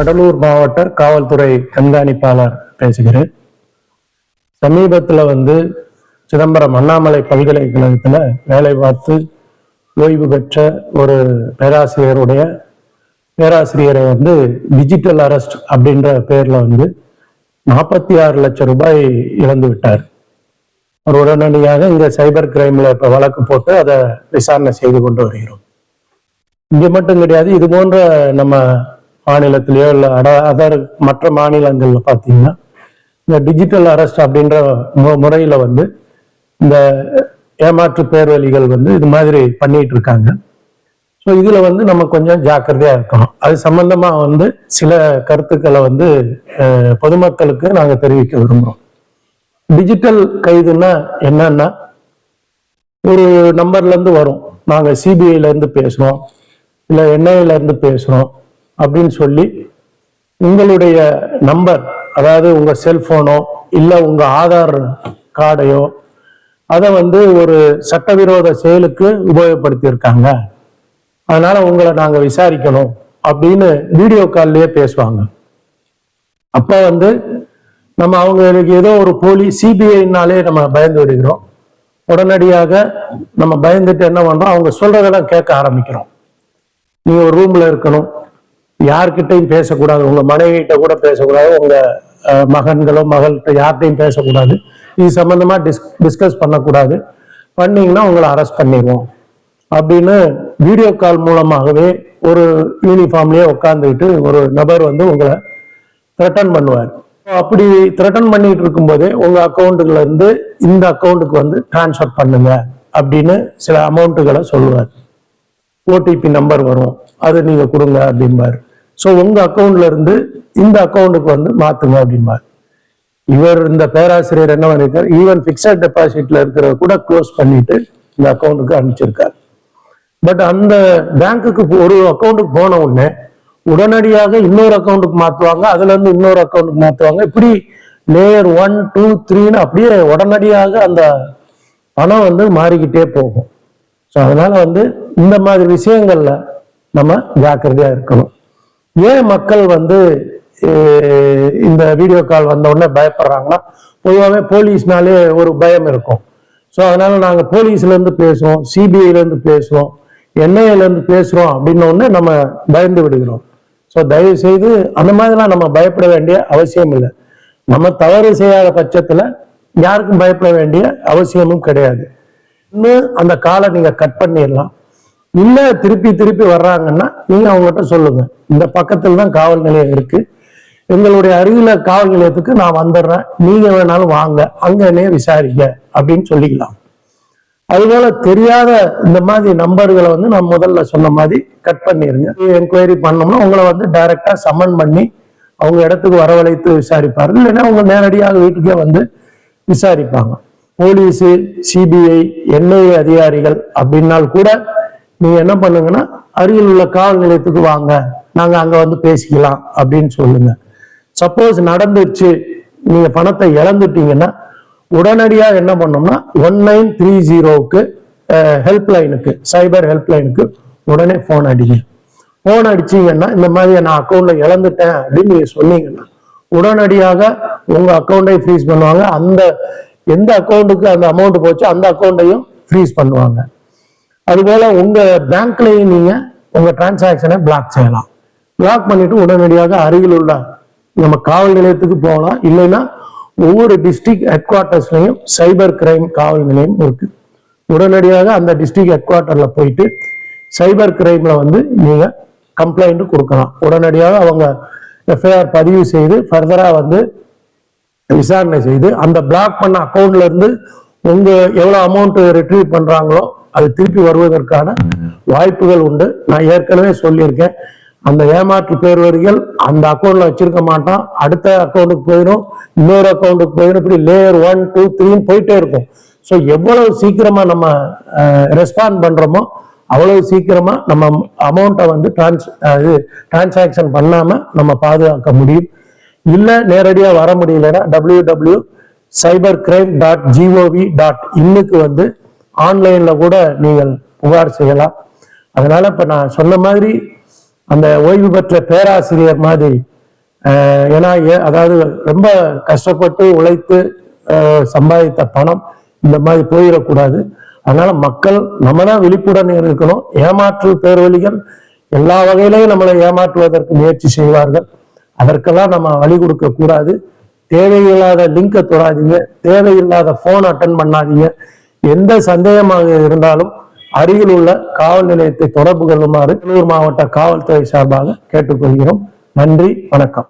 கடலூர் மாவட்ட காவல்துறை கண்காணிப்பாளர் பேசுகிறேன். சமீபத்தில் வந்து சிதம்பரம் அண்ணாமலை பல்கலைக்கழகத்தில் வேலை பார்த்து ஓய்வு பெற்ற ஒரு பேராசிரியருடைய பேராசிரியரை வந்து டிஜிட்டல் அரெஸ்ட் அப்படின்ற பேரில் வந்து நாற்பத்தி ஆறு லட்சம் ரூபாய் இழந்து விட்டார். அவர் உடனடியாக இங்கே சைபர் கிரைமில் இப்போ வழக்கு போட்டு அதை விசாரணை செய்து கொண்டு வருகிறோம். இங்கே மட்டும் கிடையாது இது போன்ற நம்ம மாநிலத்திலேயோ இல்லை அட அதர் மற்ற மாநிலங்களில் பார்த்தீங்கன்னா இந்த டிஜிட்டல் அரெஸ்ட் அப்படின்ற மு- முறையில் வந்து இந்த ஏமாற்று பேர்வழிகள் வந்து இது மாதிரி பண்ணிட்டு இருக்காங்க. ஸோ இதில் வந்து நம்ம கொஞ்சம் ஜாக்கிரதையாக இருக்கணும். அது சம்பந்தமாக வந்து சில கருத்துக்களை வந்து பொதுமக்களுக்கு நாங்கள் தெரிவிக்க விரும்புறோம். டிஜிட்டல் கைதுன்னா என்னன்னா ஒரு நம்பர்லேருந்து வரும். நாங்கள் சிபிஐலேருந்து பேசுகிறோம் இல்லை என்ஐலேருந்து பேசுகிறோம் இருந்து அப்படின்னு சொல்லி உங்களுடைய நம்பர் அதாவது உங்கள் செல்போனோ இல்லை உங்கள் ஆதார் கார்டையோ அதை வந்து ஒரு சட்டவிரோத செயலுக்கு உபயோகப்படுத்தியிருக்காங்க. அதனால உங்களை நாங்கள் விசாரிக்கணும் அப்படின்னு வீடியோ கால்லயே பேசுவாங்க. அப்போ வந்து நம்ம அவங்களுக்கு ஏதோ ஒரு போலி சிபிஐனாலே நம்ம பயந்து விடுகிறோம். உடனடியாக நம்ம பயந்துட்டு என்ன பண்றோம்? அவங்க சொல்றதெல்லாம் கேட்க ஆரம்பிக்கிறோம். நீ ஒரு ரூம்ல இருக்கணும். யார்கிட்டையும் பேசக்கூடாது உங்க மனைவிகிட்ட கூட பேசக்கூடாது உங்க மகன்களோ மகள்கிட்ட யார்கிட்டையும் பேசக்கூடாது. இது சம்பந்தமா டிஸ் டிஸ்கஸ் பண்ணக்கூடாது. பண்ணீங்கன்னா உங்களை அரெஸ்ட் பண்ணிடுவோம் அப்படின்னு வீடியோ கால் மூலமாகவே ஒரு யூனிஃபார்ம்லயே உட்காந்துக்கிட்டு ஒரு நபர் வந்து உங்களை த்ரெட்டன் பண்ணுவார். அப்படி த்ரெட்டன் பண்ணிட்டு இருக்கும்போதே உங்க அக்கௌண்ட்டுல இருந்து இந்த அக்கௌண்ட்டுக்கு வந்து டிரான்ஸ்ஃபர் பண்ணுங்க அப்படின்னு சில அமௌண்ட்டுகளை சொல்லுவார். ஓடிபி நம்பர் வரும். அது நீங்க கொடுங்க அப்படிம்பாரு. ஸோ உங்கள் அக்கௌண்ட்ல இருந்து இந்த அக்கௌண்ட்டுக்கு வந்து மாற்றுங்க அப்படிம்பார். இவர் இந்த பேராசிரியர் என்ன பண்ணிருக்கார்? ஈவன் பிக்சட் டெபாசிட்ல இருக்கிறத கூட க்ளோஸ் பண்ணிட்டு இந்த அக்கௌண்ட்டுக்கு அனுப்பிச்சிருக்கார். பட் அந்த பேங்க்குக்கு ஒரு அக்கௌண்ட்டுக்கு போன உடனே உடனடியாக இன்னொரு அக்கௌண்ட்டுக்கு மாற்றுவாங்க அதுல இருந்து இன்னொரு அக்கௌண்ட்டுக்கு மாற்றுவாங்க இப்படி லேயர் ஒன் டூ த்ரீன்னு அப்படியே உடனடியாக அந்த பணம் வந்து மாறிக்கிட்டே போகும். ஸோ அதனால வந்து இந்த மாதிரி விஷயங்கள்ல நம்ம ஜாக்கிரதையா இருக்கணும். ஏன் மக்கள் வந்து இந்த வீடியோ கால் வந்த உடனே பயப்படுறாங்கன்னா பொதுவாகவே போலீஸ்னாலே ஒரு பயம் இருக்கும். ஸோ அதனால நாங்கள் போலீஸ்லேருந்து பேசுவோம் சிபிஐலேருந்து பேசுவோம் என்ஐஏலேருந்து பேசுகிறோம் அப்படின்னோடனே நம்ம பயந்து விடுகிறோம். ஸோ தயவு செய்து அந்த மாதிரிலாம் நம்ம பயப்பட வேண்டிய அவசியம் இல்லை. நம்ம தவறு செய்யாத பட்சத்தில் யாருக்கும் பயப்பட வேண்டிய அவசியமும் கிடையாது. இன்னும் அந்த காலை நீங்கள் கட் பண்ணிடலாம். இல்ல திருப்பி திருப்பி வர்றாங்கன்னா நீங்க அவங்ககிட்ட சொல்லுங்க. இந்த பக்கத்துல தான் காவல் நிலையம் இருக்கு. எங்களுடைய அருகில காவல் நிலையத்துக்கு நான் வந்துடுறேன். நீங்க வேணாலும் வாங்க. அங்க என்னைய விசாரிங்க. அப்படின்னு சொல்லிக்கலாம். அதுபோல தெரியாத இந்த மாதிரி நம்பர்களை வந்து நான் முதல்ல சொன்ன மாதிரி கட் பண்ணிருங்க. என்கொயரி பண்ணோம்னா உங்களை வந்து டைரக்டா சம்மன் பண்ணி அவங்க இடத்துக்கு வரவழைத்து விசாரிப்பாரு. இல்லைன்னா அவங்க நேரடியாக வீட்டுக்கே வந்து விசாரிப்பாங்க. போலீஸ் சிபிஐ என்ஐஏ அதிகாரிகள் அப்படின்னால் கூட நீங்க என்ன பண்ணுங்கன்னா அருகில் உள்ள காவல் நிலையத்துக்கு வாங்க. நாங்க அங்க வந்து பேசிக்கலாம் அப்படின்னு சொல்லுங்க. சப்போஸ் நடந்துருச்சு நீங்க பணத்தை இழந்துட்டீங்கன்னா உடனடியா என்ன பண்ணோம்னா ஒன் நைன் த்ரீ ஜீரோவுக்கு ஹெல்ப் லைனுக்கு சைபர் ஹெல்ப்லைனுக்கு உடனே ஃபோன் அடிங்க. ஃபோன் அடிச்சீங்கன்னா இந்த மாதிரி நான் அக்கௌண்ட்ல இழந்துட்டேன் அப்படின்னு நீங்க சொன்னீங்கன்னா உடனடியாக உங்க அக்கௌண்டை ஃப்ரீஸ் பண்ணுவாங்க. அந்த எந்த அக்கௌண்ட்டுக்கு அந்த அமௌண்ட் போச்சோ அந்த அக்கௌண்ட்டையும் ஃப்ரீஸ் பண்ணுவாங்க. அதுபோல உங்க பேங்க்லயும் நீங்க உங்க டிரான்சாக்ஷனை பிளாக் செய்யலாம். பிளாக் பண்ணிட்டு உடனடியாக அருகில் உள்ள நம்ம காவல் நிலையத்துக்கு போகலாம். இல்லைன்னா ஒவ்வொரு டிஸ்ட்ரிக்ட் ஹெட் குவார்ட்டர்ஸ்லயும் சைபர் கிரைம் காவல் நிலையம் இருக்கு. உடனடியாக அந்த டிஸ்ட்ரிக்ட் ஹெட் குவார்ட்டர்ல போயிட்டு சைபர் கிரைம்ல வந்து நீங்க கம்ப்ளைண்ட் கொடுக்கலாம். உடனடியாக அவங்க எஃப்ஐஆர் பதிவு செய்து ஃபர்தரா வந்து விசாரணை செய்து அந்த பிளாக் பண்ண அக்கௌண்ட்ல இருந்து உங்க எவ்வளவு அமௌண்ட் ரிட்ரீவ் பண்றாங்களோ அது திருப்பி வருவதற்கான வாய்ப்புகள் உண்டு. நான் ஏற்கனவே சொல்லியிருக்கேன். அந்த ஏமாற்று பேர்வரிகள் அந்த அக்கௌண்ட்ல வச்சிருக்க மாட்டான். அடுத்த அக்கௌண்ட்டுக்கு போயிடும் இன்னொரு அக்கௌண்ட்டுக்கு போயிடும் இப்படி லேயர் ஒன் டூ த்ரீன்னு போயிட்டே இருக்கும். ஸோ எவ்வளவு சீக்கிரமா நம்ம ரெஸ்பாண்ட் பண்றோமோ அவ்வளவு சீக்கிரமா நம்ம அமௌண்ட்டை வந்து டிரான்ஸ் இது டிரான்சாக்ஷன் பண்ணாம நம்ம பாதுகாக்க முடியும். இல்லை நேரடியாக வர முடியலன்னா W W cyber crime dot GOV dot இன்னுக்கு வந்து ஆன்லைன்ல கூட நீங்கள் புகார் செய்யலாம். அதனால இப்ப நான் சொன்ன மாதிரி அந்த ஓய்வு பெற்ற பேராசிரியர் மாதிரி ஆஹ், ஏன்னா அதாவது ரொம்ப கஷ்டப்பட்டு உழைத்து சம்பாதித்த பணம் இந்த மாதிரி போயிடக்கூடாது. அதனால மக்கள் நம்ம தான் விழிப்புடன் இருக்கணும். ஏமாற்று பேர்வழிகள் எல்லா வகையிலையும் நம்மளை ஏமாற்றுவதற்கு முயற்சி செய்வார்கள். அதற்கெல்லாம் நம்ம வழி கொடுக்க கூடாது. தேவையில்லாத லிங்கை தொடாதீங்க. தேவையில்லாத போன் அட்டன் பண்ணாதீங்க. எந்த சந்தேகமாக இருந்தாலும் அருகில் உள்ள காவல் நிலையத்தை தொடர்பு கொள்ளுமாறு கடலூர் மாவட்ட காவல்துறை சார்பாக கேட்டுக்கொள்கிறோம். நன்றி வணக்கம்.